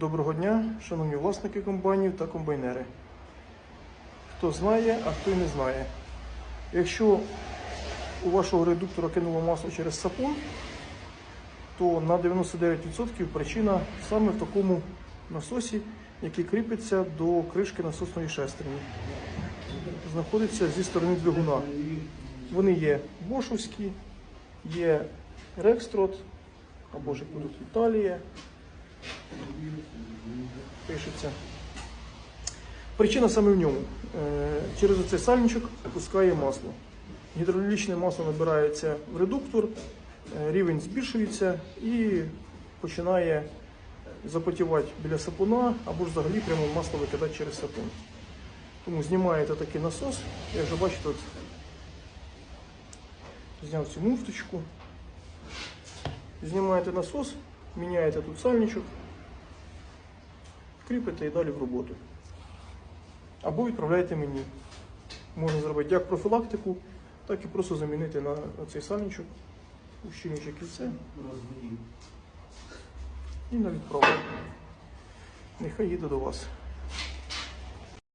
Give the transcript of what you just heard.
Доброго дня, шановні власники комбайнів та комбайнери. Хто знає, а хто й не знає. Якщо у вашого редуктора кинуло масло через сапун, то на 99% причина саме в такому насосі, який кріпиться до кришки насосної шестерні. Знаходиться зі сторони двигуна. Вони є бошовські, є рекстрот, або ж будуть Італія. Пишеться. Причина саме в ньому. Е, Через оцей сальничок пускає масло. Гідравлічне масло набирається в редуктор, е, рівень збільшується і починає запотівати біля сапуна або ж взагалі прямо масло викидати через сапун. Тому знімаєте такий насос, як вже бачите, от зняв цю муфточку. Знімаєте насос, міняєте тут сальничок, кріпите і далі в роботу. Або відправляєте мені. Можна зробити як профілактику, так і просто замінити на цей сальничок, ущільнююче кільце і на відправку. Нехай їде до вас.